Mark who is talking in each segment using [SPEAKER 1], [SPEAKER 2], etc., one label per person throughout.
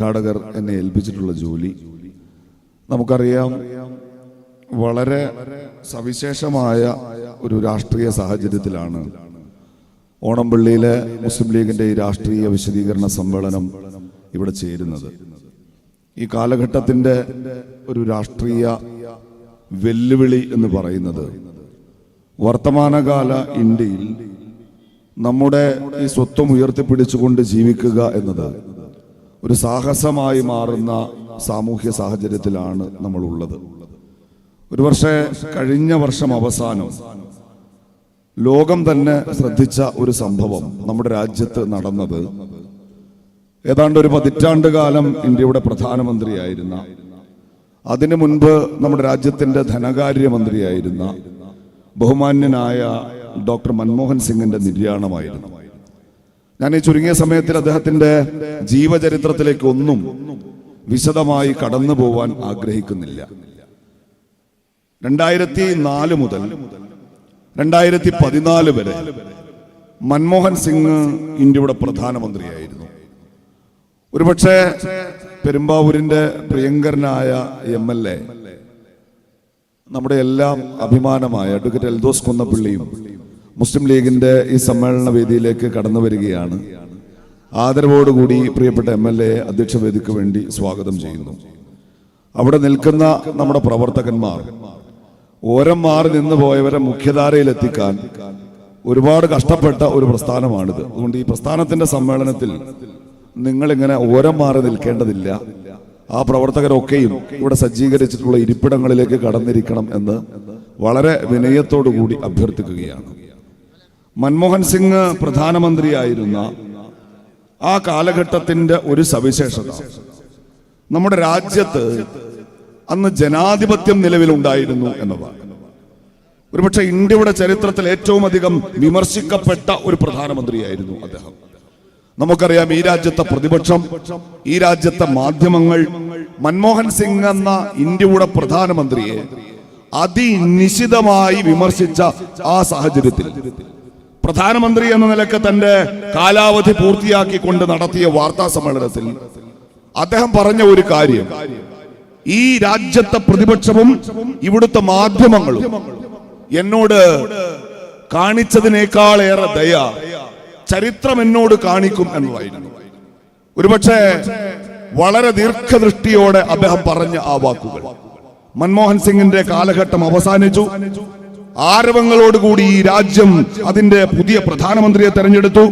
[SPEAKER 1] സംഘാടകർ എന്നെ ഏൽപ്പിച്ചിട്ടുള്ള ജോലി. നമുക്കറിയാം വളരെ സവിശേഷമായ ഒരു രാഷ്ട്രീയ സാഹചര്യത്തിലാണ് ഓണംപള്ളിയിലെ മുസ്ലിം ലീഗിന്റെ ഈ രാഷ്ട്രീയ വിശദീകരണ സമ്മേളനം ഇവിടെ ചേരുന്നത്. ഈ കാലഘട്ടത്തിന്റെ ഒരു രാഷ്ട്രീയ വെല്ലുവിളി എന്ന് പറയുന്നത് വർത്തമാനകാല ഇന്ത്യയിൽ നമ്മുടെ ഈ സ്വത്വം ഉയർത്തിപ്പിടിച്ചുകൊണ്ട് ജീവിക്കുക എന്നത് ഒരു സാഹസമായി മാറുന്ന സാമൂഹ്യ സാഹചര്യത്തിലാണ് നമ്മളുള്ളത്. ഒരു പക്ഷേ കഴിഞ്ഞ വർഷം അവസാനം ലോകം തന്നെ ശ്രദ്ധിച്ച ഒരു സംഭവം നമ്മുടെ രാജ്യത്ത് നടന്നത്. ഏതാണ്ട് ഒരു പതിറ്റാണ്ട് കാലം ഇന്ത്യയുടെ പ്രധാനമന്ത്രിയായിരുന്ന അതിനു മുൻപ് നമ്മുടെ രാജ്യത്തിന്റെ ധനകാര്യമന്ത്രിയായിരുന്ന ബഹുമാന്യനായ ഡോക്ടർ മൻമോഹൻ സിംഗിന്റെ നിര്യാണമായിരുന്നു. ഞാൻ ഈ ചുരുങ്ങിയ സമയത്തിൽ അദ്ദേഹത്തിന്റെ ജീവചരിത്രത്തിലേക്ക് ഒന്നും വിശദമായി കടന്നു പോവാൻ ആഗ്രഹിക്കുന്നില്ല. രണ്ടായിരത്തി നാല് മുതൽ രണ്ടായിരത്തി പതിനാല് വരെ മൻമോഹൻ സിംഗ് ഇന്ത്യയുടെ പ്രധാനമന്ത്രിയായിരുന്നു. ഒരുപക്ഷെ പെരുമ്പാവൂരിന്റെ പ്രിയങ്കരനായ എം എൽ എ നമ്മുടെ എല്ലാം അഭിമാനമായ അഡ്വക്കേറ്റ് എൽദോസ് കുന്നപ്പള്ളിയും മുസ്ലിം ലീഗിന്റെ ഈ സമ്മേളന വേദിയിലേക്ക് കടന്നു വരികയാണ്. ആദരവോടുകൂടി പ്രിയപ്പെട്ട എം എൽ എ അധ്യക്ഷ വേദിക്ക് വേണ്ടി സ്വാഗതം ചെയ്യുന്നു. അവിടെ നിൽക്കുന്ന നമ്മുടെ പ്രവർത്തകന്മാർ ഓരം മാറി നിന്ന് പോയവരെ മുഖ്യധാരയിലെത്തിക്കാൻ ഒരുപാട് കഷ്ടപ്പെട്ട ഒരു പ്രസ്ഥാനമാണിത്. അതുകൊണ്ട് ഈ പ്രസ്ഥാനത്തിന്റെ സമ്മേളനത്തിൽ നിങ്ങൾ ഇങ്ങനെ ഓരം മാറി നിൽക്കേണ്ടതില്ല. ആ പ്രവർത്തകരൊക്കെയും ഇവിടെ സജ്ജീകരിച്ചിട്ടുള്ള ഇരിപ്പിടങ്ങളിലേക്ക് കടന്നിരിക്കണം എന്ന് വളരെ വിനയത്തോടു കൂടി അഭ്യർത്ഥിക്കുകയാണ്. മൻമോഹൻ സിംഗ് പ്രധാനമന്ത്രിയായിരുന്ന ആ കാലഘട്ടത്തിന്റെ ഒരു സവിശേഷത. നമ്മുടെ രാജ്യത്ത് അന്ന് ജനാധിപത്യം നിലവിലുണ്ടായിരുന്നു എന്നതാണ്. ഒരുപക്ഷെ ഇന്ത്യയുടെ ചരിത്രത്തിൽ ഏറ്റവും അധികം വിമർശിക്കപ്പെട്ട ഒരു പ്രധാനമന്ത്രിയായിരുന്നു അദ്ദേഹം. നമുക്കറിയാം ഈ രാജ്യത്തെ പ്രതിപക്ഷം ഈ രാജ്യത്തെ മാധ്യമങ്ങൾ മൻമോഹൻ സിംഗ് എന്ന ഇന്ത്യയുടെ പ്രധാനമന്ത്രിയെ അതിനിശിതമായി വിമർശിച്ച ആ സാഹചര്യത്തിൽ. പ്രധാനമന്ത്രി എന്ന നിലയ്ക്ക് തന്റെ കാലാവധി പൂർത്തിയാക്കിക്കൊണ്ട് നടത്തിയ വാർത്താ സമ്മേളനത്തിൽ അദ്ദേഹം പറഞ്ഞ ഒരു കാര്യം. ഈ രാജ്യത്തെ പ്രതിപക്ഷവും ഇവിടുത്തെ മാധ്യമങ്ങളും എന്നോട് കാണിച്ചതിനേക്കാളേറെ ദയ ചരിത്രം എന്നോട് കാണിക്കും എന്നതായിരുന്നു. ഒരുപക്ഷെ വളരെ ദീർഘദൃഷ്ടിയോടെ അദ്ദേഹം പറഞ്ഞ ആ വാക്കുകൾ. മൻമോഹൻ സിംഗിന്റെ കാലഘട്ടം അവസാനിച്ചു. ആരവങ്ങളോടുകൂടി ഈ രാജ്യം അതിന്റെ പുതിയ പ്രധാനമന്ത്രിയെ തെരഞ്ഞെടുത്തു.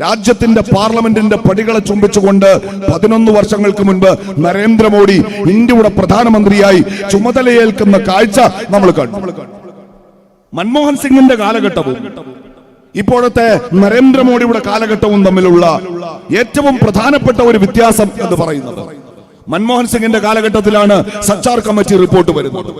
[SPEAKER 1] രാജ്യത്തിന്റെ പാർലമെന്റിന്റെ പടികളെ ചുംബിച്ചുകൊണ്ട് പതിനൊന്ന് വർഷങ്ങൾക്ക് മുൻപ് നരേന്ദ്രമോദി ഇന്ത്യയുടെ പ്രധാനമന്ത്രിയായി ചുമതലയേൽക്കുന്ന കാഴ്ച നമ്മൾ കണ്ടു. മൻമോഹൻ സിംഗിന്റെ കാലഘട്ടവും ഇപ്പോഴത്തെ നരേന്ദ്രമോദിയുടെ കാലഘട്ടവും തമ്മിലുള്ള ഏറ്റവും പ്രധാനപ്പെട്ട ഒരു വ്യത്യാസം എന്ന് പറയുന്നത്. മൻമോഹൻ സിംഗിന്റെ കാലഘട്ടത്തിലാണ് സച്ചാർ കമ്മിറ്റി റിപ്പോർട്ട് വരുന്നത്.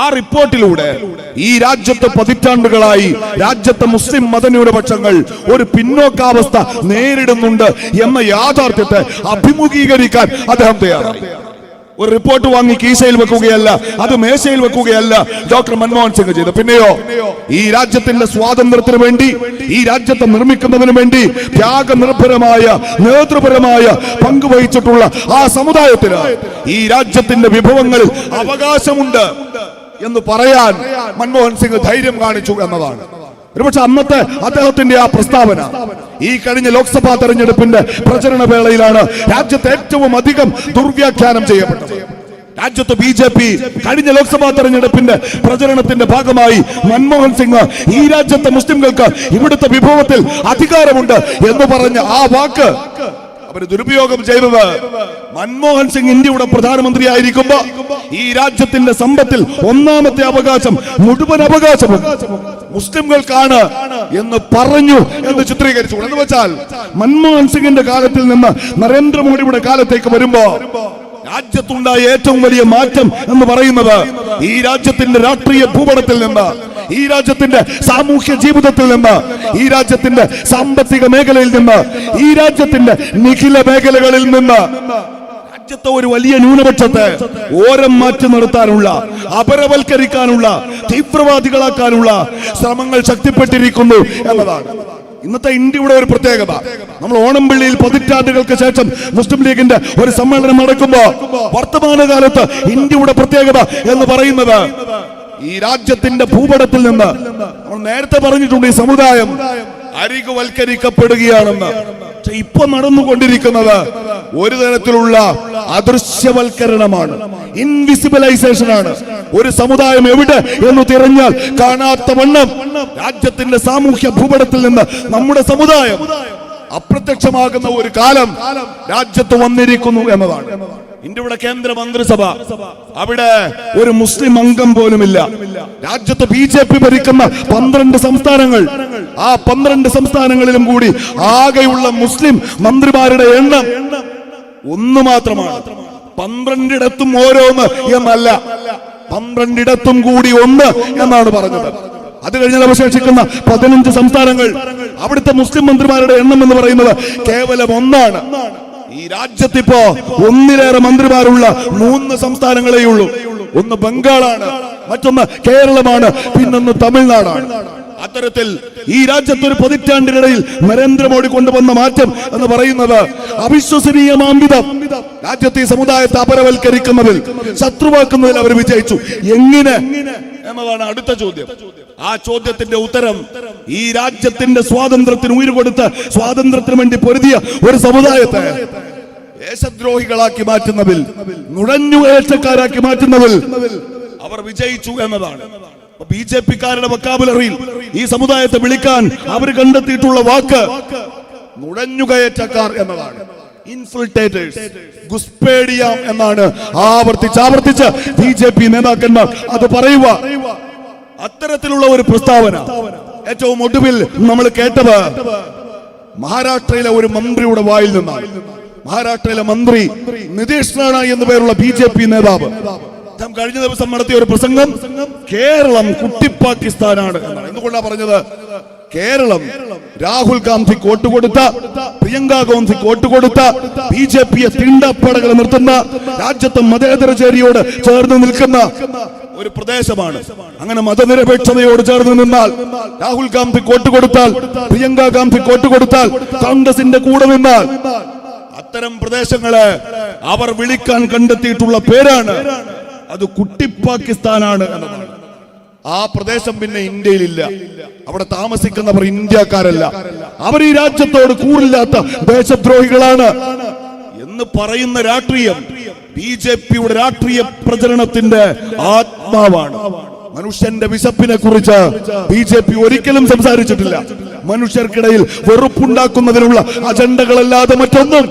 [SPEAKER 1] ആ റിപ്പോർട്ടിലൂടെ ഈ രാജ്യത്ത് പതിറ്റാണ്ടുകളായി രാജ്യത്തെ മുസ്ലിം മതന്യൂനപക്ഷങ്ങൾ ഒരു പിന്നോക്കാവസ്ഥ നേരിടുന്നുണ്ട് എന്ന യാഥാർത്ഥ്യത്തെ അഭിമുഖീകരിക്കാൻ അദ്ദേഹം തയ്യാറായി. ഒരു റിപ്പോർട്ട് വാങ്ങി കീശയിൽ വെക്കുകയല്ല അത് മേശയിൽ വെക്കുകയല്ല ഡോക്ടർ മൻമോഹൻ സിംഗ് ചെയ്തു. പിന്നെയോ ഈ രാജ്യത്തിന്റെ സ്വാതന്ത്ര്യത്തിന് വേണ്ടി ഈ രാജ്യത്തെ നിർമ്മിക്കുന്നതിന് വേണ്ടി ത്യാഗനിർഭരമായ നേതൃപരമായ പങ്കുവഹിച്ചിട്ടുള്ള ആ സമുദായത്തിന് ഈ രാജ്യത്തിന്റെ വിഭവങ്ങളിൽ അവകാശമുണ്ട്. എന്ന് പറയാൻ മൻമോഹൻ സിംഗ് ധൈര്യം കാണിച്ചു എന്നതാണ്. ഒരുപക്ഷെ അന്നത്തെ അദ്ദേഹത്തിന്റെ ആ പ്രസ്താവന ഈ കഴിഞ്ഞ ലോക്സഭാ തെരഞ്ഞെടുപ്പിന്റെ പ്രചരണ വേളയിലാണ് രാജ്യത്ത് ഏറ്റവും അധികം ദുർവ്യാഖ്യാനം ചെയ്യപ്പെട്ടത്. രാജ്യത്ത് ബി ജെ പി കഴിഞ്ഞ ലോക്സഭാ തെരഞ്ഞെടുപ്പിന്റെ പ്രചരണത്തിന്റെ ഭാഗമായി മൻമോഹൻ സിംഗ് ഈ രാജ്യത്തെ മുസ്ലിംകൾക്ക് ഇവിടുത്തെ വിഭവത്തിൽ അധികാരമുണ്ട് എന്ന് പറഞ്ഞ ആ വാക്ക് അവർ ദുരുപയോഗം ചെയ്തത് മൻമോഹൻ സിംഗ് ഇന്ത്യയുടെ പ്രധാനമന്ത്രി ആയിരിക്കുമ്പോ ഈ രാജ്യത്തിന്റെ സമ്പത്തിൽ ഒന്നാമത്തെ അവകാശം മുഴുവൻ അവകാശവും മുസ്ലിംകൾക്കാണ് എന്ന് പറഞ്ഞു എന്ന് ചിത്രീകരിച്ചു എന്ന് വെച്ചാൽ മൻമോഹൻ സിംഗിന്റെ കാലത്തിൽ നിന്ന് നരേന്ദ്രമോദിയുടെ കാലത്തേക്ക് വരുമ്പോ രാജ്യത്തുണ്ടായ ഏറ്റവും വലിയ മാറ്റം എന്ന് പറയുന്നത് ഈ രാജ്യത്തിന്റെ രാഷ്ട്രീയ ഭൂപടത്തിൽ നിന്ന് ഈ രാജ്യത്തിന്റെ സാമൂഹ്യ ജീവിതത്തിൽ നിന്ന് ഈ രാജ്യത്തിന്റെ സാമ്പത്തിക മേഖലയിൽ നിന്ന് ഈ രാജ്യത്തിന്റെ നിഖില മേഖലകളിൽ നിന്ന് രാജ്യത്തെ ഒരു വലിയ ന്യൂനപക്ഷത്തെ ഓരം മാറ്റി നിർത്താനുള്ള അപരവൽക്കരിക്കാനുള്ള തീവ്രവാദികളാക്കാനുള്ള ശ്രമങ്ങൾ ശക്തിപ്പെട്ടിരിക്കുന്നു എന്നതാണ്. ഇന്നത്തെ ഇന്ത്യയുടെ ഒരു പ്രത്യേകത. നമ്മൾ ഓണം ഓണംപള്ളിയിൽ പതിറ്റാണ്ടുകൾക്ക് ശേഷം മുസ്ലിം ലീഗിന്റെ ഒരു സമ്മേളനം നടക്കുമ്പോ വർത്തമാനകാലത്ത് ഇന്ത്യയുടെ പ്രത്യേകത എന്ന് പറയുന്നത് ഈ രാജ്യത്തിന്റെ ഭൂപടത്തിൽ നിന്ന് നമ്മൾ നേരത്തെ പറഞ്ഞിട്ടുണ്ട് ഈ സമുദായം അരികുവൽക്കരിക്കപ്പെടുകയാണെന്ന്. പക്ഷെ ഇപ്പൊ നടന്നുകൊണ്ടിരിക്കുന്നത് ഒരു തരത്തിലുള്ള അദൃശ്യവൽക്കരണമാണ് ഇൻവിസിബിലൈസേഷൻ ആണ്. ഒരു സമുദായം എവിടെ എന്ന് തിരഞ്ഞാൽ കാണാത്ത വണ്ണം രാജ്യത്തിന്റെ സാമൂഹ്യ ഭൂപടത്തിൽ നിന്ന് നമ്മുടെ സമുദായം അപ്രത്യക്ഷമാകുന്ന ഒരു കാലം രാജ്യത്ത് വന്നിരിക്കുന്നു എന്നതാണ്. ഇന്ത്യയുടെ കേന്ദ്ര മന്ത്രിസഭ. അവിടെ ഒരു മുസ്ലിം അംഗം പോലുമില്ല. രാജ്യത്ത് ബി ജെ പി ഭരിക്കുന്ന പന്ത്രണ്ട് സംസ്ഥാനങ്ങൾ. ആ പന്ത്രണ്ട് സംസ്ഥാനങ്ങളിലും കൂടി ആകെയുള്ള മുസ്ലിം മന്ത്രിമാരുടെ എണ്ണം ഒന്ന് മാത്രമാണ്. പന്ത്രണ്ടിടത്തും ഓരോന്ന് എന്നല്ല. പന്ത്രണ്ടിടത്തും കൂടി ഒന്ന് എന്നാണ് പറഞ്ഞത്. അത് കഴിഞ്ഞാൽ അവശേഷിക്കുന്ന പതിനഞ്ച് സംസ്ഥാനങ്ങൾ. അവിടുത്തെ മുസ്ലിം മന്ത്രിമാരുടെ എണ്ണം എന്ന് പറയുന്നത് കേവലം ഒന്നാണ്. ഈ രാജ്യത്തിപ്പോ ഒന്നിലേറെ മന്ത്രിമാരുള്ള മൂന്ന് സംസ്ഥാനങ്ങളേ ഉള്ളൂ ഒന്ന് ബംഗാളാണ് മറ്റൊന്ന് കേരളമാണ് പിന്നൊന്ന് തമിഴ്നാടാണ്. അത്തരത്തിൽ ഈ രാജ്യത്ത് ഒരു പതിറ്റാണ്ടിനിടയിൽ നരേന്ദ്രമോദി കൊണ്ടുവന്ന മാറ്റം എന്ന് പറയുന്നത് അവിശ്വസനീയമാംവിധം രാജ്യത്തെ ഈ സമുദായത്തെ അപരവൽക്കരിക്കുന്നതിൽ ശത്രുവാക്കുന്നതിൽ അവർ വിജയിച്ചു. എങ്ങനെ? എന്നതാണ് അടുത്ത ചോദ്യം. ആ ചോദ്യത്തിന്റെ ഉത്തരം ഈ രാജ്യത്തിന്റെ സ്വാതന്ത്ര്യത്തിന് ഉയർ കൊടുത്ത് സ്വാതന്ത്ര്യത്തിന് വേണ്ടി പൊരുതിയ ഒരു സമുദായത്തെ ദേശദ്രോഹികളാക്കി മാറ്റുന്നതിൽ നുഴഞ്ഞുകയറ്റക്കാരാക്കി മാറ്റുന്നതിൽ അവർ വിജയിച്ചു എന്നതാണ്. ബി ജെ പിക്കാരുടെ വക്കാബുലറിയിൽ ഈ സമുദായത്തെ വിളിക്കാൻ അവർ കണ്ടെത്തിയിട്ടുള്ള വാക്ക് നുഴഞ്ഞുകയറ്റക്കാർ എന്നതാണ്. ഇൻഫിൽട്രേറ്റേഴ്സ് ഗുസ്പേഡിയ എന്നാണ് ആവർത്തിച്ച് ആവർത്തിച്ച് ബി ജെ പി നേതാക്കന്മാർ അത് പറയുക അത്തരത്തിലുള്ള ഒരു പ്രസ്താവന ഏറ്റവും ഒടുവിൽ നമ്മൾ കേട്ടത് മഹാരാഷ്ട്രയിലെ ഒരു മന്ത്രിയുടെ വായിൽ നിന്നാണ്. മഹാരാഷ്ട്രയിലെ മന്ത്രി നിതീഷ് റാണ എന്നു പേരുള്ള ബി ജെ പി നേതാവ്. കഴിഞ്ഞ ദിവസം നടത്തിയ ഒരു പ്രസംഗം കേരളം കുട്ടി പാകിസ്ഥാനാണ് എന്തുകൊണ്ടാണ് പറഞ്ഞത്? കേരളം രാഹുൽ ഗാന്ധി വോട്ട് കൊടുത്ത പ്രിയങ്ക ഗാന്ധി വോട്ട് കൊടുത്ത ബി ജെ പിയെ തിണ്ടപ്പടകൾ നിർത്തുന്ന രാജ്യത്തെ മതേതര ചേരിയോട് ചേർന്ന് നിൽക്കുന്ന ഒരു പ്രദേശമാണ്. അങ്ങനെ മതനിരപേക്ഷതയോട് ചേർന്ന് നിന്നാൽ രാഹുൽ ഗാന്ധി വോട്ട് കൊടുത്താൽ പ്രിയങ്ക ഗാന്ധി വോട്ട് കൊടുത്താൽ കോൺഗ്രസിന്റെ കൂടെ നിന്നാൽ അത്തരം പ്രദേശങ്ങളെ അവർ വിളിക്കാൻ കണ്ടെത്തിയിട്ടുള്ള പേരാണ് അത് കുട്ടി പാകിസ്ഥാനാണ് എന്നതാണ്. ആ പ്രദേശം പിന്നെ ഇന്ത്യയിലില്ല. അവിടെ താമസിക്കുന്നവർ ഇന്ത്യക്കാരല്ല. അവർ ഈ രാജ്യത്തോട് കൂറില്ലാത്ത ദേശദ്രോഹികളാണ് എന്ന് പറയുന്ന രാഷ്ട്രീയം ബി ജെ പിയുടെ രാഷ്ട്രീയ പ്രചരണത്തിന്റെ ആത്മാവാണ്. മനുഷ്യന്റെ വിശപ്പിനെ കുറിച്ച് ബി ജെ പി ഒരിക്കലും സംസാരിച്ചിട്ടില്ല. മനുഷ്യർക്കിടയിൽ വെറുപ്പുണ്ടാക്കുന്നതിനുള്ള അജണ്ടകളല്ലാതെ മറ്റൊന്നും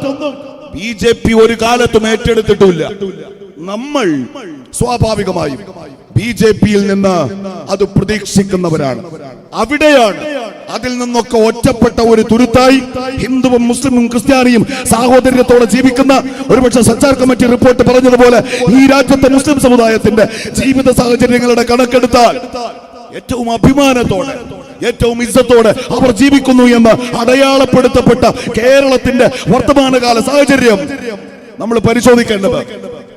[SPEAKER 1] ബി ജെ പി ഒരു കാലത്തും ഏറ്റെടുത്തിട്ടില്ല. നമ്മൾ സ്വാഭാവികമായും ബി ജെ പിയിൽ നിന്ന് അത് പ്രതീക്ഷിക്കുന്നവരാണ്. അവിടെയാണ് അതിൽ നിന്നൊക്കെ ഒറ്റപ്പെട്ട ഒരു തുരുത്തായി ഹിന്ദുവും മുസ്ലിമും ക്രിസ്ത്യാനിയും സാഹോദര്യത്തോടെ ജീവിക്കുന്ന ഒരുപക്ഷെ സച്ചാർ കമ്മിറ്റി റിപ്പോർട്ട് പറഞ്ഞതുപോലെ ഈ രാജ്യത്തെ മുസ്ലിം സമുദായത്തിന്റെ ജീവിത സാഹചര്യങ്ങളുടെ കണക്കെടുത്താൽ ഏറ്റവും അഭിമാനത്തോടെ ഏറ്റവും ഇജ്ജത്തോടെ അവർ ജീവിക്കുന്നു എന്ന് അടയാളപ്പെടുത്തപ്പെട്ട കേരളത്തിന്റെ വർത്തമാനകാല സാഹചര്യം നമ്മൾ പരിശോധിക്കേണ്ടത്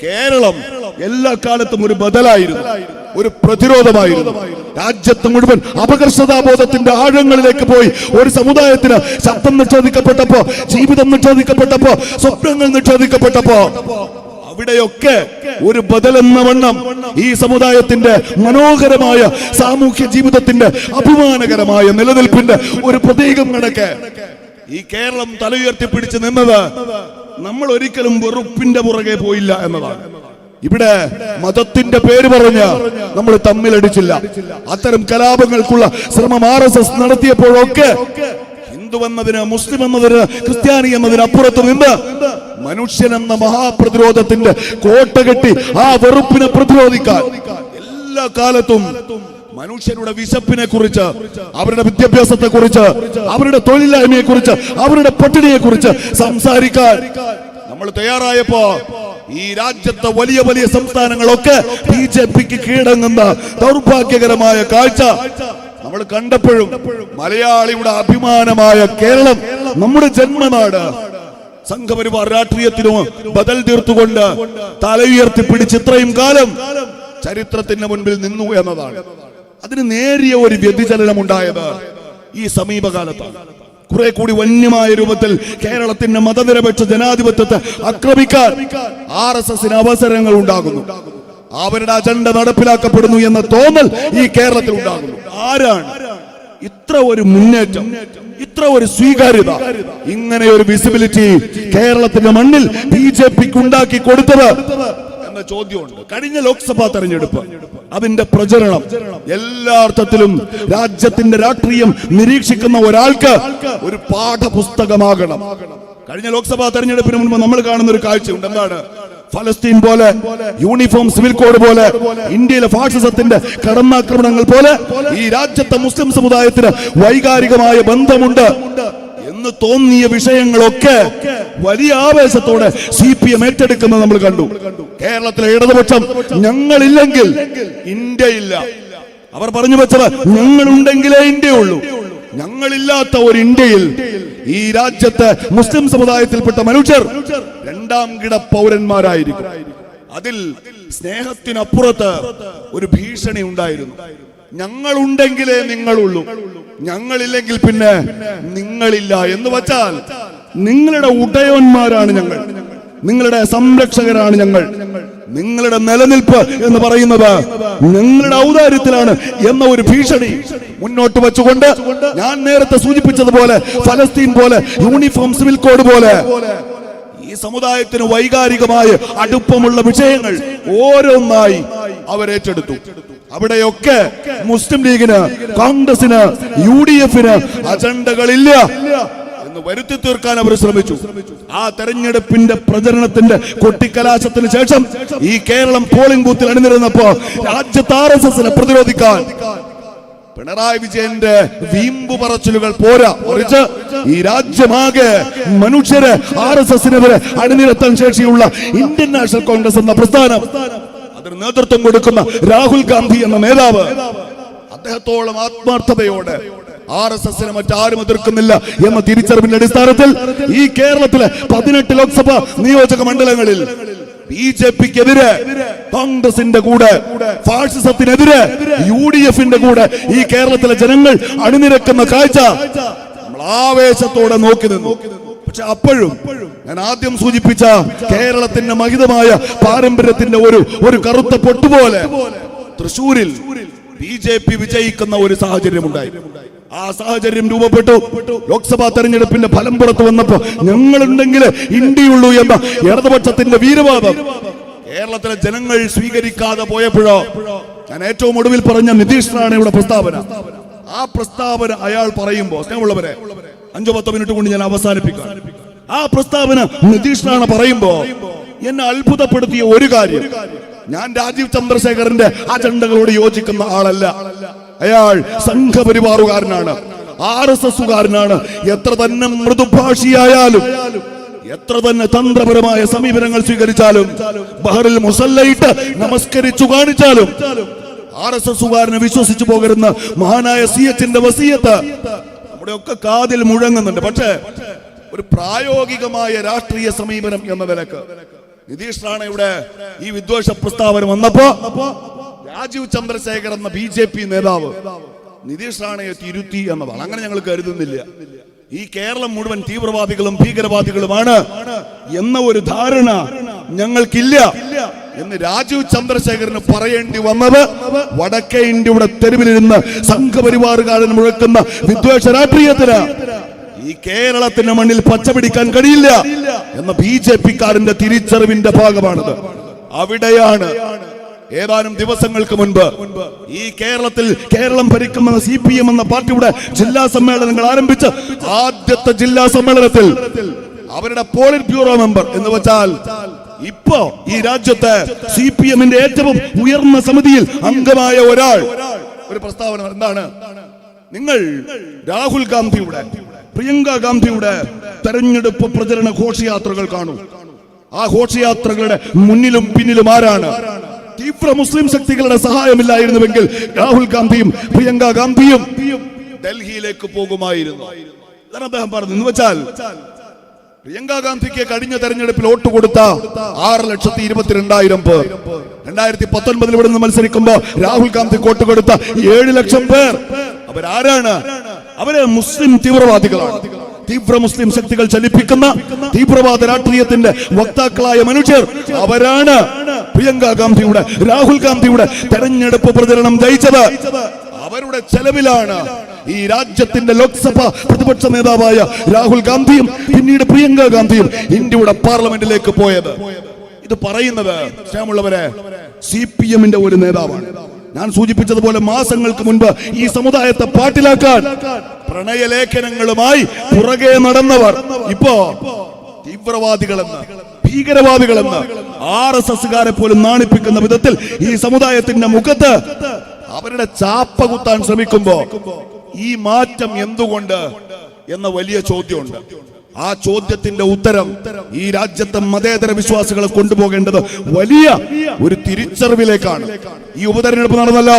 [SPEAKER 1] കേരളം എല്ലാ കാലത്തും ഒരു ബദലായിരുന്നു ഒരു പ്രതിരോധമായിരുന്നു. രാജ്യത്ത് മുഴുവൻ അപകർഷതാബോധത്തിന്റെ ആഴങ്ങളിലേക്ക് പോയി. ഒരു സമുദായത്തിന് ശബ്ദം നിഷേധിക്കപ്പെട്ടപ്പോ ജീവിതം നിഷേധിക്കപ്പെട്ടപ്പോ സ്വപ്നങ്ങൾ നിഷേധിക്കപ്പെട്ടപ്പോ അവിടെയൊക്കെ ഒരു ബദലെന്ന വണ്ണം ഈ സമുദായത്തിന്റെ മനോഹരമായ സാമൂഹ്യ ജീവിതത്തിന്റെ അഭിമാനകരമായ നിലനിൽപ്പിന്റെ ഒരു പ്രതീകം കണക്ക്. ഈ കേരളം തലയുയർത്തി പിടിച്ചു നിന്നത് നമ്മൾ ഒരിക്കലും വെറുപ്പിന്റെ പുറകെ പോയില്ല എന്നതാണ്. ഇവിടെ മതത്തിന്റെ പേര് പറഞ്ഞ നമ്മൾ തമ്മിലടിച്ചില്ല. അത്തരം കലാപങ്ങൾക്കുള്ള ശ്രമം ആർ എസ് എസ് നടത്തിയപ്പോഴൊക്കെ ഹിന്ദു എന്നതിന് മുസ്ലിം എന്നതിന് ക്രിസ്ത്യാനി എന്നതിന് അപ്പുറത്ത് നിന്ന് മനുഷ്യൻ എന്ന മഹാപ്രതിരോധത്തിന്റെ കോട്ട കെട്ടി ആ വെറുപ്പിനെ പ്രതിരോധിക്കാൻ എല്ലാ കാലത്തും മനുഷ്യരുടെ വിശപ്പിനെ കുറിച്ച് അവരുടെ വിദ്യാഭ്യാസത്തെ കുറിച്ച് അവരുടെ തൊഴിലില്ലായ്മയെ കുറിച്ച് അവരുടെ പട്ടിണിയെ കുറിച്ച് സംസാരിക്കാൻ നമ്മൾ തയ്യാറായപ്പോ ഈ രാജ്യത്തെ വലിയ വലിയ സംസ്ഥാനങ്ങളൊക്കെ ബി ജെ പിക്ക് കീഴടങ്ങുന്ന ദൗർഭാഗ്യകരമായ കാഴ്ച നമ്മൾ കണ്ടപ്പോഴും മലയാളിയുടെ അഭിമാനമായ കേരളം നമ്മുടെ ജന്മനാട്. സംഘപരിവാർ രാഷ്ട്രീയത്തിനും ബദൽ തീർത്തുകൊണ്ട് തല ഉയർത്തി പിടിച്ച് ഇത്രയും കാലം ചരിത്രത്തിന്റെ മുൻപിൽ നിന്നു എന്നതാണ്. അതിന് നേരിയ ഒരു വ്യതിചലനം ഉണ്ടായത് ഈ സമീപകാലത്താണ്. കുറെ കൂടി വന്യമായ രൂപത്തിൽ കേരളത്തിന്റെ മതനിരപേക്ഷ ജനാധിപത്യത്തെ ആക്രമിക്കാൻ ആർ എസ് എസിന് അവസരങ്ങൾ ഉണ്ടാകുന്നു. അവരുടെ അജണ്ട നടപ്പിലാക്കപ്പെടുന്നു എന്ന തോന്നൽ ഈ കേരളത്തിൽ ഉണ്ടാകുന്നു. ആരാണ്? ഇത്ര ഒരു മുന്നേറ്റം ഇത്ര ഒരു സ്വീകാര്യത ഇങ്ങനെ ഒരു വിസിബിലിറ്റി കേരളത്തിന്റെ മണ്ണിൽ ബി ജെ പിക്ക് ഉണ്ടാക്കി കൊടുത്തത് എന്ന ചോദ്യമുണ്ട്. കഴിഞ്ഞ ലോക്സഭാ തെരഞ്ഞെടുപ്പ് അതിന്റെ പ്രചരണം എല്ലാ അർത്ഥത്തിലും രാജ്യത്തിന്റെ രാഷ്ട്രീയം നിരീക്ഷിക്കുന്ന ഒരാൾക്ക് ഒരു പാഠപുസ്തകമാകണം. കഴിഞ്ഞ ലോക്സഭാ തെരഞ്ഞെടുപ്പിന് മുൻപ് നമ്മൾ കാണുന്ന ഒരു കാഴ്ചയുണ്ട്. എന്താണ്? ഫലസ്തീൻ പോലെ യൂണിഫോം സിവിൽ കോഡ് പോലെ ഇന്ത്യയിലെ ഫാഷിസത്തിന്റെ കടന്നാക്രമണങ്ങൾ പോലെ ഈ രാജ്യത്തെ മുസ്ലിം സമുദായത്തിന് വൈകാരികമായ ബന്ധമുണ്ട്. എന്ന് തോന്നിയ വിഷയങ്ങളൊക്കെ വലിയ ആവേശത്തോടെ സി പി എം ഏറ്റെടുക്കുന്നത് നമ്മൾ കണ്ടു. കേരളത്തിലെ ഇടതുപക്ഷം ഞങ്ങളില്ലെങ്കിൽ ഇന്ത്യയില്ല. അവർ പറഞ്ഞു വെച്ചത് ഞങ്ങളുണ്ടെങ്കിലേ ഇന്ത്യയുള്ളൂ. ഞങ്ങളില്ലാത്ത ഒരു ഇന്ത്യയിൽ ഈ രാജ്യത്ത് മുസ്ലിം സമുദായത്തിൽപ്പെട്ട മനുഷ്യർ രണ്ടാം കിട പൗരന്മാരായിരിക്കും. അതിൽ സ്നേഹത്തിനപ്പുറത്ത് ഒരു ഭീഷണി ഉണ്ടായിരുന്നു. ഞങ്ങളുണ്ടെങ്കിലേ നിങ്ങളുള്ളൂ. ഞങ്ങളില്ലെങ്കിൽ പിന്നെ നിങ്ങളില്ല എന്ന് വച്ചാൽ നിങ്ങളുടെ ഉടയോന്മാരാണ് ഞങ്ങൾ. നിങ്ങളുടെ സംരക്ഷകരാണ് ഞങ്ങൾ. നിങ്ങളുടെ നിലനിൽപ്പ് എന്ന് പറയുന്നത് നിങ്ങളുടെ ഔദാര്യത്തിലാണ് എന്ന ഒരു ഭീഷണി മുന്നോട്ട് വെച്ചുകൊണ്ട് ഞാൻ നേരത്തെ സൂചിപ്പിച്ചതുപോലെ ഫലസ്തീൻ പോലെ യൂണിഫോം സിവിൽ കോഡ് പോലെ ഈ സമുദായത്തിന് വൈകാരികമായ അടുപ്പമുള്ള വിഷയങ്ങൾ ഓരോന്നായി അവരേറ്റെടുത്തു അവിടെയൊക്കെ മുസ്ലിം ലീഗിന് കോൺഗ്രസിന് യു ഡി എഫിന് അജണ്ടകളില്ല എന്ന് വരുത്തി തീർക്കാൻ അവർ ശ്രമിച്ചു. ആ തെരഞ്ഞെടുപ്പിന്റെ പ്രചരണത്തിന്റെ കൊട്ടിക്കലാശത്തിന് ശേഷം ഈ കേരളം പോളിംഗ് ബൂത്തിൽ അണിനിരുന്നപ്പോ രാജ്യത്ത് ആർ എസ് എസിനെ പ്രതിരോധിക്കാൻ പിണറായി വിജയന്റെ വീമ്പു പറച്ചിലുകൾ പോരാ മറിച്ച് ഈ രാജ്യമാകെ മനുഷ്യരെ ആർ എസ് എസിനെതിരെ അണിനിരത്താൻ ശേഷിയുള്ള ഇന്ത്യൻ നാഷണൽ കോൺഗ്രസ് എന്ന പ്രസ്ഥാനം അതിന് നേതൃത്വം കൊടുക്കുന്ന രാഹുൽ ഗാന്ധി എന്ന നേതാവ്. അദ്ദേഹത്തോളം ആത്മാർത്ഥതയോടെ ആർ എസ് എസിനെ മറ്റാരും എതിർക്കുന്നില്ല എന്ന തിരിച്ചറിവിന്റെ അടിസ്ഥാനത്തിൽ ഈ കേരളത്തിലെ പതിനെട്ട് ലോക്സഭ നിയോജക മണ്ഡലങ്ങളിൽ ബി ജെ പിക്കെതിരെ കോൺഗ്രസിന്റെ കൂടെ ഫാഷിസത്തിനെതിരെ യു ഡി എഫിന്റെ കൂടെ ഈ കേരളത്തിലെ ജനങ്ങൾ അണിനിരക്കുന്ന കാഴ്ച നമ്മൾ ആവേശത്തോടെ നോക്കി നിന്നു. പക്ഷെ അപ്പോഴും ഞാൻ ആദ്യം സൂചിപ്പിച്ച കേരളത്തിന്റെ മഹിതമായ പാരമ്പര്യത്തിന്റെ ഒരു ഒരു കറുത്ത പൊട്ടുപോലെ തൃശൂരിൽ ബി ജെ പി വിജയിക്കുന്ന ഒരു സാഹചര്യം ഉണ്ടായി ആ സാഹചര്യം രൂപപ്പെട്ടു. ലോക്സഭാ തെരഞ്ഞെടുപ്പിന്റെ ഫലം പുറത്തു വന്നപ്പോ ഞങ്ങളുണ്ടെങ്കിൽ ഇന്ത്യയുള്ളൂ എന്ന ഇടതുപക്ഷത്തിന്റെ വീരവാദം കേരളത്തിലെ ജനങ്ങൾ സ്വീകരിക്കാതെ പോയപ്പോഴോ ഞാൻ ഏറ്റവും ഒടുവിൽ പറഞ്ഞ നിതീഷ് ഇവിടെ പ്രസ്താവന. ആ പ്രസ്താവന അയാൾ പറയുമ്പോ സ്നേഹമുള്ളവരെ അഞ്ചോ പത്തോ മിനിറ്റ് കൊണ്ട് ഞാൻ അവസാനിപ്പിക്കാം. ആ പ്രസ്താവന നിതീഷ് റാണ പറയുമ്പോ എന്നെ അത്ഭുതപ്പെടുത്തിയ ഒരു കാര്യം. ഞാൻ രാജീവ് ചന്ദ്രശേഖരന്റെ അജണ്ടകളോട് യോജിക്കുന്ന ആളല്ല. അയാൾ സംഘപരിവാറുകാരനാണ്. ആർ എസ് എസുകാരനാണ് എത്ര തന്നെ മൃദുഭാഷിയായാലും എത്ര തന്നെ തന്ത്രപരമായ സമീപനങ്ങൾ സ്വീകരിച്ചാലും ബഹറിൽ മുസല്ലയിട്ട് നമസ്കരിച്ചു കാണിച്ചാലും ആർ എസ് എസുകാരനെ വിശ്വസിച്ചു പോകരുന്ന മഹാനായ സി എച്ചിന്റെ വസീയത്ത് നമ്മുടെ ഒക്കെ കാതിൽ മുഴങ്ങുന്നുണ്ട്. പക്ഷേ ഒരു പ്രായോഗികമായ രാഷ്ട്രീയ സമീപനം എന്ന നിലയ്ക്ക്. നിതീഷ് ഇവിടെ ഈ വിദ്വേഷ പ്രസ്താവന വന്നപ്പോ രാജീവ് ചന്ദ്രശേഖർ എന്ന ബി ജെ പി നേതാവ് നിതീഷ് റാണയെ തിരുത്തി എന്നതാണ്. അങ്ങനെ ഞങ്ങൾ കരുതുന്നില്ല. ഈ കേരളം മുഴുവൻ തീവ്രവാദികളും ഭീകരവാദികളുമാണ് എന്ന ഒരു ധാരണ ഞങ്ങൾക്കില്ല എന്ന് രാജീവ് ചന്ദ്രശേഖരന് പറയേണ്ടി വന്നത് വടക്കേ ഇന്ത്യയുടെ തെരുവിലിരുന്ന് സംഘപരിവാറുകാരൻ മുഴക്കുന്ന വിദ്വേഷ രാഷ്ട്രീയത്തിന്. ഈ കേരളത്തിന്റെ മണ്ണിൽ പച്ചപിടിക്കാൻ കഴിയില്ല എന്ന ബി ജെ പിക്കാരന്റെ തിരിച്ചറിവിന്റെ ഭാഗമാണിത്. അവിടെയാണ് ഏതാനും ദിവസങ്ങൾക്ക് മുൻപ് ഈ കേരളത്തിൽ കേരളം ഭരിക്കുന്ന സി പി എം എന്ന പാർട്ടിയുടെ ജില്ലാ സമ്മേളനങ്ങൾ ആരംഭിച്ച് ആദ്യത്തെ ജില്ലാ സമ്മേളനത്തിൽ അവരുടെ പോളിറ്റ് ബ്യൂറോ മെമ്പർ എന്ന് വെച്ചാൽ ഇപ്പോ ഈ രാജ്യത്തെ സി പി എമ്മിന്റെ ഏറ്റവും ഉയർന്ന സമിതിയിൽ അംഗമായ ഒരാൾ. ഒരു പ്രസ്താവന എന്താണ്? നിങ്ങൾ രാഹുൽ ഗാന്ധിയുടെ പ്രിയങ്ക ഗാന്ധിയുടെ തെരഞ്ഞെടുപ്പ് പ്രചരണ ഘോഷയാത്രകൾ കാണൂ. ആ ഘോഷയാത്രകളുടെ മുന്നിലും പിന്നിലും ആരാണ്? തീവ്ര മുസ്ലിം ശക്തികളുടെ സഹായമില്ലായിരുന്നുവെങ്കിൽ രാഹുൽ ഗാന്ധിയും പ്രിയങ്ക ഗാന്ധിയും ഡൽഹിയിലേക്ക് പോകുമായിരുന്നു. അദ്ദേഹം പറഞ്ഞു എന്ന് വെച്ചാൽ പ്രിയങ്ക ഗാന്ധിക്ക് കഴിഞ്ഞ തെരഞ്ഞെടുപ്പിൽ വോട്ട് കൊടുത്ത ആറ് ലക്ഷത്തി ഇരുപത്തിരണ്ടായിരം പേർ. രണ്ടായിരത്തി പത്തൊൻപതിൽ ഇവിടെ നിന്ന് മത്സരിക്കുമ്പോ രാഹുൽ ഗാന്ധി വോട്ട് കൊടുത്ത ഏഴ് ലക്ഷം പേർ. അവരാരാണ്? അവർ മുസ്ലിം തീവ്രവാദികളാണ്. തീവ്ര മുസ്ലിം ശക്തികൾ ചലിപ്പിക്കുന്ന തീവ്രവാദ രാഷ്ട്രീയത്തിന്റെ വക്താക്കളായ മനുഷ്യർ അവരാണ് പ്രിയങ്ക ഗാന്ധിയുടെ രാഹുൽ ഗാന്ധിയുടെ തെരഞ്ഞെടുപ്പ് പ്രചരണം ജയിച്ചത്. അവരുടെ ചെലവിലാണ് ഈ രാജ്യത്തിന്റെ ലോക്സഭ പ്രതിപക്ഷ നേതാവായ രാഹുൽ ഗാന്ധിയും പിന്നീട് പ്രിയങ്ക ഗാന്ധിയും ഇന്ത്യയുടെ പാർലമെന്റിലേക്ക് പോയത്. ഇത് പറയുന്നത് ക്ഷേമുള്ളവരെ സി പി എമ്മിന്റെ ഒരു നേതാവാണ്. ഞാൻ സൂചിപ്പിച്ചതുപോലെ മാസങ്ങൾക്ക് മുൻപ് ഈ സമുദായത്തെ പാട്ടിലാക്കാൻ പ്രണയലേഖനങ്ങളുമായി പുറകെ നടന്നവർ. ഇപ്പോ തീവ്രവാദികളെന്ന് ഭീകരവാദികളെന്ന് ആർ എസ് എസ്സുകാരെ പോലും നാണിപ്പിക്കുന്ന വിധത്തിൽ ഈ സമുദായത്തിന്റെ മുഖത്ത് അവരുടെ ചാപ്പ കുത്താൻ ശ്രമിക്കുമ്പോ ഈ മാറ്റം എന്തുകൊണ്ട് എന്ന വലിയ ചോദ്യമുണ്ട്. ആ ചോദ്യത്തിന്റെ ഉത്തരം ഈ രാജ്യത്തെ മതേതര വിശ്വാസികളെ കൊണ്ടുപോകേണ്ടത് വലിയ ഒരു തിരിച്ചറിവിലേക്കാണ്. ഈ ഉപതെരഞ്ഞെടുപ്പ് നടന്നല്ലോ.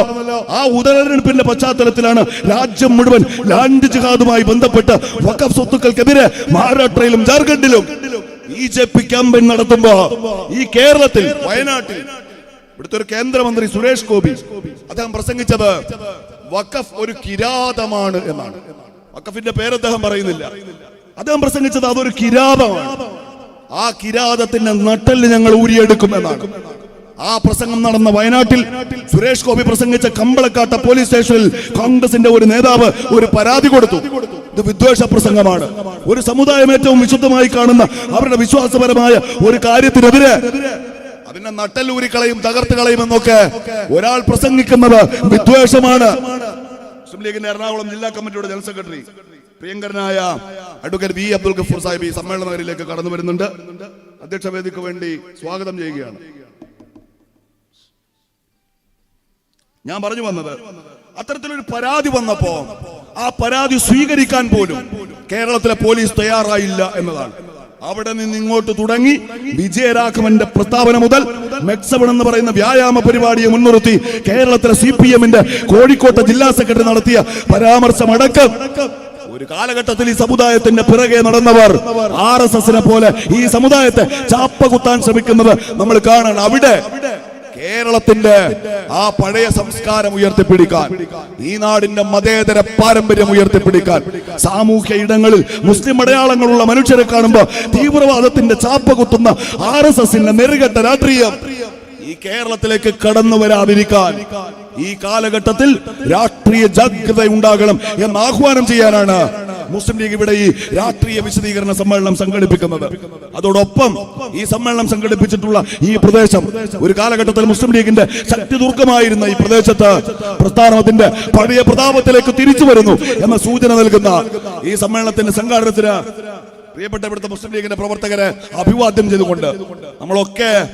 [SPEAKER 1] ആ ഉപതെരഞ്ഞെടുപ്പിന്റെ പശ്ചാത്തലത്തിലാണ് രാജ്യം മുഴുവൻ ലാൻഡ് ജിഹാദുമായി ബന്ധപ്പെട്ട് വഖഫ് സ്വത്തുക്കൾക്കെതിരെ മഹാരാഷ്ട്രയിലും ജാർഖണ്ഡിലും ബി ജെ പി ക്യാമ്പയിൻ നടത്തുമ്പോ ഈ കേരളത്തിൽ വയനാട്ടിൽ ഇവിടുത്തെ ഒരു കേന്ദ്രമന്ത്രി സുരേഷ് ഗോപി അദ്ദേഹം പ്രസംഗിച്ചത് വഖഫ് ഒരു കിരാതമാണ് എന്നാണ്. വഖഫിന്റെ പേര് അദ്ദേഹം പറയുന്നില്ല. അദ്ദേഹം പ്രസംഗിച്ചത് അതൊരു കിരാതമാണ്. ആ കിരാതത്തിന്റെ നട്ടൽ ഞങ്ങൾ ഊരിയെടുക്കും എന്നാണ്. ആ പ്രസംഗം നടന്ന വയനാട്ടിൽ സുരേഷ് ഗോപി പ്രസംഗിച്ച കമ്പളക്കാട്ട പോലീസ് സ്റ്റേഷനിൽ കോൺഗ്രസിന്റെ ഒരു നേതാവ് ഒരു പരാതി കൊടുത്തു. ഇത് വിദ്വേഷ പ്രസംഗമാണ്. ഒരു സമുദായം ഏറ്റവും വിശുദ്ധമായി കാണുന്ന അവരുടെ വിശ്വാസപരമായ ഒരു കാര്യത്തിനെതിരെ അതിനെ നട്ടല്ലൂരി കളയും തകർത്ത് ഒരാൾ പ്രസംഗിക്കുന്നത് വിദ്വേഷമാണ്. മുസ്ലിം ലീഗിന്റെ എറണാകുളം ജില്ലാ കമ്മിറ്റിയുടെ ജനറൽ സെക്രട്ടറി പ്രിയങ്കരനായ അഡ്വക്കേറ്റ് വി അബ്ദുൽ ഗഫൂർ സാഹിബ് ഈ സമ്മേളന നഗരിയിലേക്ക് കടന്നു വരുന്നുണ്ട്. അധ്യക്ഷ വേദിക്ക് വേണ്ടി സ്വാഗതം ചെയ്യുകയാണ്. ഞാൻ പറഞ്ഞു വന്നത് അത്തരത്തിലൊരു പരാതി വന്നപ്പോ ആ പരാതി സ്വീകരിക്കാൻ പോലും കേരളത്തിലെ പോലീസ് തയ്യാറായില്ല എന്നതാണ്. അവിടെ നിന്ന് ഇങ്ങോട്ട് തുടങ്ങി വിജയരാഘവന്റെ പ്രസ്താവന മുതൽ മെക്സവൺ എന്ന് പറയുന്ന വ്യായാമ പരിപാടിയെ മുൻനിർത്തി കേരളത്തിലെ സി പി എമ്മിന്റെ കോഴിക്കോട്ടെ ജില്ലാ സെക്രട്ടറി നടത്തിയ പരാമർശമടക്കം ഒരു കാലഘട്ടത്തിൽ ഈ സമുദായത്തിന്റെ പിറകെ നടന്നവർ ആർ എസ് എസിനെ പോലെ ഈ സമുദായത്തെ ചാപ്പ കുത്താൻ ശ്രമിക്കുന്നത് നമ്മൾ കാണണം. അവിടെ കേരളത്തിന്റെ ആ പഴയ സംസ്കാരം ഉയർത്തിപ്പിടിക്കാൻ ഈ നാടിന്റെ മതേതര പാരമ്പര്യം ഉയർത്തിപ്പിടിക്കാൻ സാമൂഹ്യ ഇടങ്ങളിൽ മുസ്ലിം അടയാളങ്ങളുള്ള മനുഷ്യരെ കാണുമ്പോൾ തീവ്രവാദത്തിന്റെ ചാപ്പ കുത്തുന്ന ആർ എസ് എസിന്റെ നെറുകെട്ട രാഷ്ട്രീയം ഈ കേരളത്തിലേക്ക് കടന്നു വരാതിരിക്കാൻ ഈ കാലഘട്ടത്തിൽ രാഷ്ട്രീയ ജാഗ്രത ഉണ്ടാകണം എന്ന് ആഹ്വാനം ചെയ്യാനാണ് മുസ്ലിം ലീഗ് ഇവിടെ ഈ രാഷ്ട്രീയ വിശദീകരണ സമ്മേളനം സംഘടിപ്പിക്കുന്നത്. അതോടൊപ്പം ഈ സമ്മേളനം സംഘടിപ്പിച്ചിട്ടുള്ള ഈ പ്രദേശം ഒരു കാലഘട്ടത്തിൽ മുസ്ലിം ലീഗിന്റെ ശക്തി ദുർഗമായിരുന്ന ഈ പ്രദേശത്ത് പ്രസ്ഥാനത്തിന്റെ പഴയ പ്രതാപത്തിലേക്ക് തിരിച്ചു വരുന്നു എന്ന സൂചന നൽകുന്ന ഈ സമ്മേളനത്തിന്റെ സംഘാടനത്തിന് പ്രിയപ്പെട്ട ഇവിടുത്തെ മുസ്ലിം ലീഗിന്റെ പ്രവർത്തകരെ അഭിവാദ്യം ചെയ്തുകൊണ്ട് നമ്മളൊക്കെ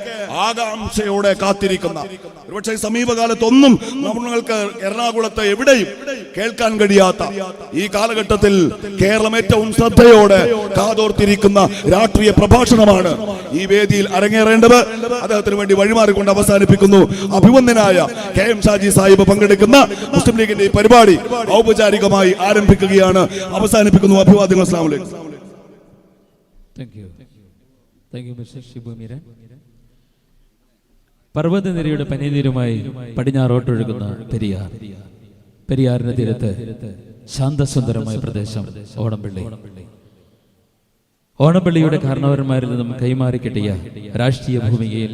[SPEAKER 1] ആകാംക്ഷയോടെ കാത്തിരിക്കുന്ന ഒരുപക്ഷെ സമീപകാലത്തൊന്നും നമ്മൾക്ക് എറണാകുളത്ത് എവിടെയും കേൾക്കാൻ കഴിയാത്ത ഈ കാലഘട്ടത്തിൽ കേരളം ഏറ്റവും ശ്രദ്ധയോടെ കാതോർത്തിരിക്കുന്ന രാഷ്ട്രീയ പ്രഭാഷണമാണ് ഈ വേദിയിൽ അരങ്ങേറേണ്ടത്. അദ്ദേഹത്തിന് വേണ്ടി വഴിമാറിക്കൊണ്ട് അവസാനിപ്പിക്കുന്നു. അഭിവന്ദനായ കെ എം ഷാജി സാഹിബ് പങ്കെടുക്കുന്ന മുസ്ലിം ലീഗിന്റെ ഈ പരിപാടി ഔപചാരികമായി ആരംഭിക്കുകയാണ്. അവസാനിപ്പിക്കുന്നു. അഭിവാദ്യങ്ങൾ. അസ്ലാം വലൈക്കും
[SPEAKER 2] thank you thank you mister Shibu Meeran പർവതനിരയുടെ പനിനീരുമായി പടിഞ്ഞാറോട്ടൊഴുകുന്ന പെരിയാർ. പെരിയാറിന്റെ തീരത്ത് ശാന്തസുന്ദരമായ പ്രദേശം ഓണംപിള്ളി. ഓണപ്പള്ളിയുടെ കാരണവന്മാരിൽ നിന്നും കൈമാറി കിട്ടിയ രാഷ്ട്രീയ ഭൂമികയിൽ